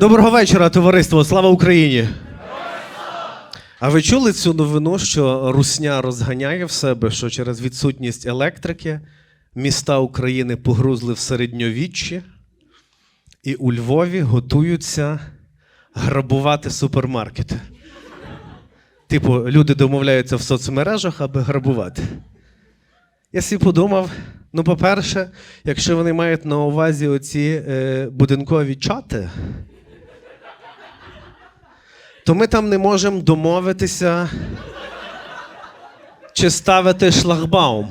Доброго вечора, товариство! Слава Україні! А ви чули цю новину, що Русня розганяє в себе, що через відсутність електрики міста України погрузли в середньовіччі, і у Львові готуються грабувати супермаркети. Типу, люди домовляються в соцмережах, аби грабувати. Я собі подумав: ну, по-перше, якщо вони мають на увазі оці е, будинкові чати, то ми там не можемо домовитися чи ставити шлагбаум.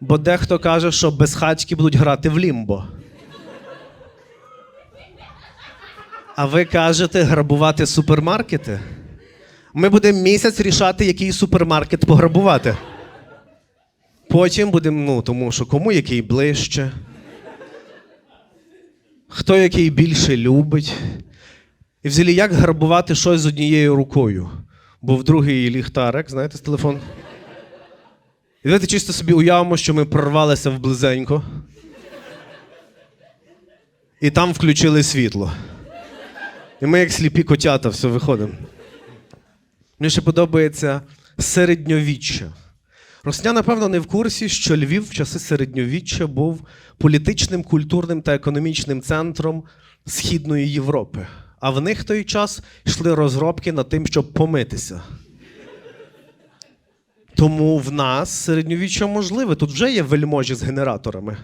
Бо дехто каже, що безхатьки будуть грати в лімбо. А ви кажете грабувати супермаркети? Ми будемо місяць рішати, який супермаркет пограбувати. Потім будемо, ну, тому що кому який ближче, хто який більше любить. І взагалі, як грабувати щось з однією рукою? Бо в другий ліхтарик, знаєте, з телефон. І давайте чисто собі уявимо, що ми прорвалися в близенько. І там включили світло. І ми, як сліпі котята, все виходимо. Мені ще подобається середньовіччя. Росня, напевно, не в курсі, що Львів в часи середньовіччя був політичним, культурним та економічним центром Східної Європи. А в них в той час йшли розробки над тим, щоб помитися. Тому в нас середньовіччя можливе. Тут вже є вельможі з генераторами.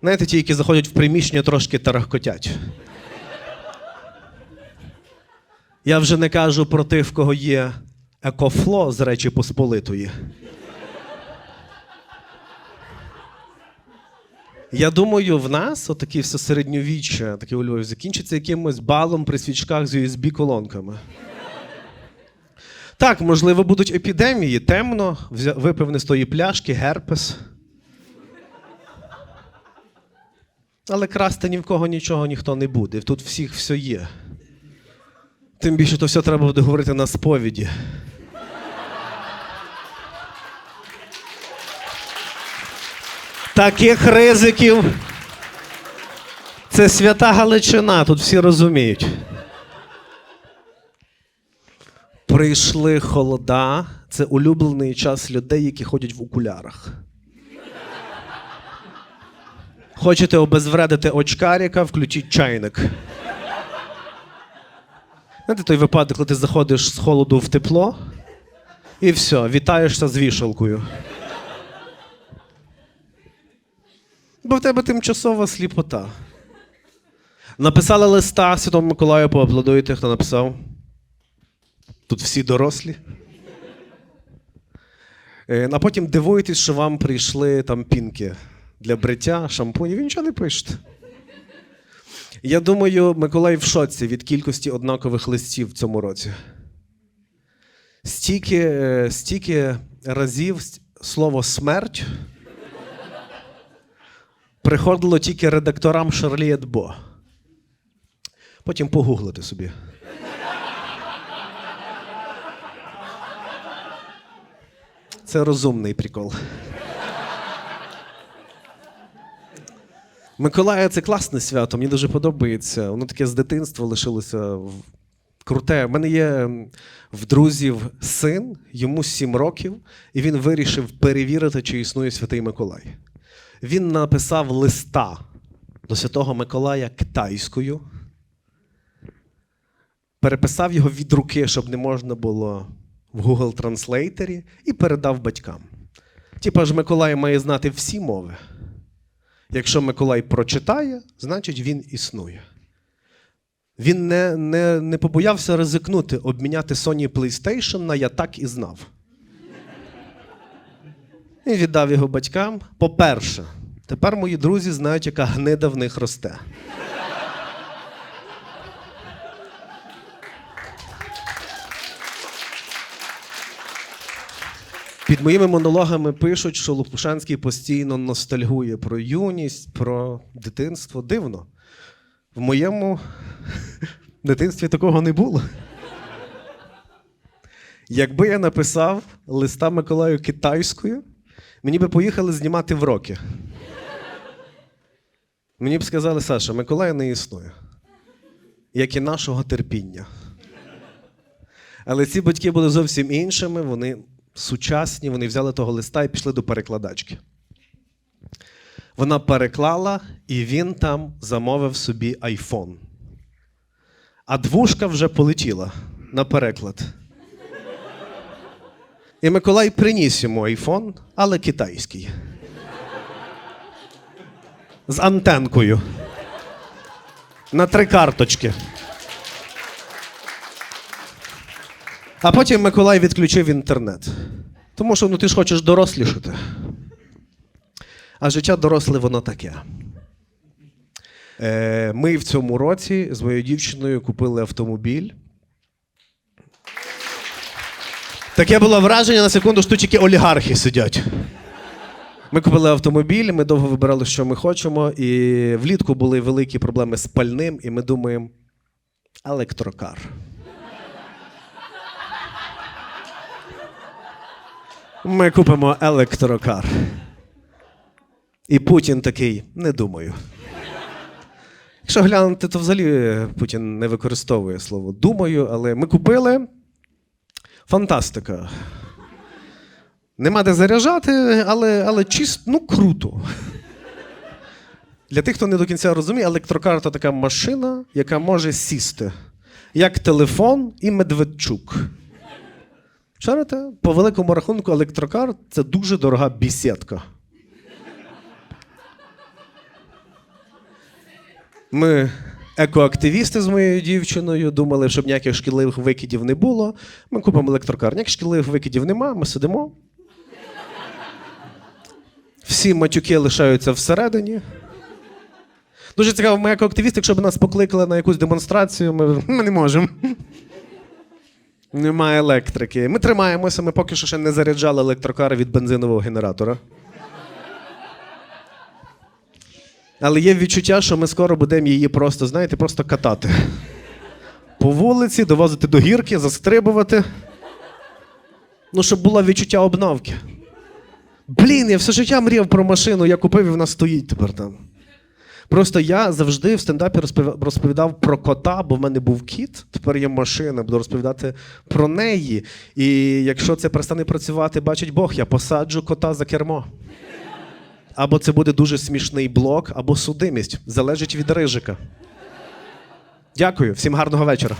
Знаєте, ті, які заходять в приміщення, трошки тарахкотять. Я вже не кажу про тих, в кого є екофло з Речі Посполитої. Я думаю, в нас отакі все середньовіччя, таке у Львові, закінчиться якимось балом при свічках з USB-колонками. Так, можливо, будуть епідемії, темно, випив не з тої пляшки, герпес. Але красти ні в кого нічого ніхто не буде. Тут всіх все є. Тим більше то все треба буде говорити на сповіді. Таких ризиків. Це свята Галичина, тут всі розуміють. Прийшли холода. Це улюблений час людей, які ходять в окулярах. Хочете обезвредити очкаріка, включіть чайник. Знаєте, той випадок, коли ти заходиш з холоду в тепло, і все, вітаєшся з вішалкою. Бо в тебе тимчасова сліпота. Написали листа Святому Миколаю, поаплодуйте, хто написав. Тут всі дорослі. Е, А потім дивуєтесь, що вам прийшли там пінки для бриття, шампуні. Ви нічого не пишете. Я думаю, Миколай в шоці від кількості однакових листів в цьому році. Стільки, е, стільки разів слово смерть приходило тільки редакторам Шарлі Едбо. Потім погуглити собі. Це розумний прикол. Миколая це класне свято, мені дуже подобається. Воно таке з дитинства лишилося круте. У мене є в друзів син, йому 7 років, і він вирішив перевірити, чи існує святий Миколай. Він написав листа до Святого Миколая китайською, переписав його від руки, щоб не можна було в Google Translator, і передав батькам. Типа ж Миколай має знати всі мови. Якщо Миколай прочитає, значить він існує. Він не, не, не побоявся ризикнути, обміняти Sony PlayStation на я так і знав. І віддав його батькам. По-перше, тепер мої друзі знають, яка гнида в них росте. Під моїми монологами пишуть, що Лопушанський постійно ностальгує про юність, про дитинство. Дивно. В моєму дитинстві такого не було. Якби я написав листа Миколаю китайською, мені би поїхали знімати вроки. Мені б сказали, Саша, Миколай не існує, як і нашого терпіння. Але ці батьки були зовсім іншими, вони сучасні, вони взяли того листа і пішли до перекладачки. Вона переклала, і він там замовив собі айфон. А двушка вже полетіла на переклад. І Миколай приніс йому айфон, але китайський. З антенкою. На три карточки. А потім Миколай відключив інтернет. Тому що ну, ти ж хочеш дорослішати. А життя доросле воно таке. Е, ми в цьому році з моєю дівчиною купили автомобіль. Таке було враження на секунду, що тут тільки олігархи сидять. Ми купили автомобіль, ми довго вибирали, що ми хочемо, і влітку були великі проблеми з пальним, і ми думаємо: електрокар. Ми купимо електрокар. І Путін такий, не думаю. Якщо глянути, то взагалі Путін не використовує слово думаю, але ми купили. Фантастика. Нема де заряджати, але, але чисто, ну круто. Для тих, хто не до кінця розуміє, електрокар це така машина, яка може сісти. Як телефон і Медведчук. Шарите? По великому рахунку, електрокар це дуже дорога бісідка. Ми екоактивісти з моєю дівчиною думали, щоб ніяких шкідливих викидів не було. Ми купимо електрокар. Ніяких шкідливих викидів нема, ми сидимо. Всі матюки лишаються всередині. Дуже цікаво, ми екоактивісти, якщо б нас покликали на якусь демонстрацію, ми, ми не можемо. Немає електрики. Ми тримаємося, ми поки що ще не заряджали електрокар від бензинового генератора. Але є відчуття, що ми скоро будемо її просто, знаєте, просто катати. По вулиці, довозити до гірки, застрибувати. Ну, щоб було відчуття обновки. Блін, я все життя мріяв про машину, я купив і вона стоїть тепер там. Просто я завжди в стендапі розповідав про кота, бо в мене був кіт, тепер є машина, буду розповідати про неї. І якщо це перестане працювати, бачить Бог, я посаджу кота за кермо. Або це буде дуже смішний блок, або судимість. Залежить від рижика. Дякую, всім гарного вечора.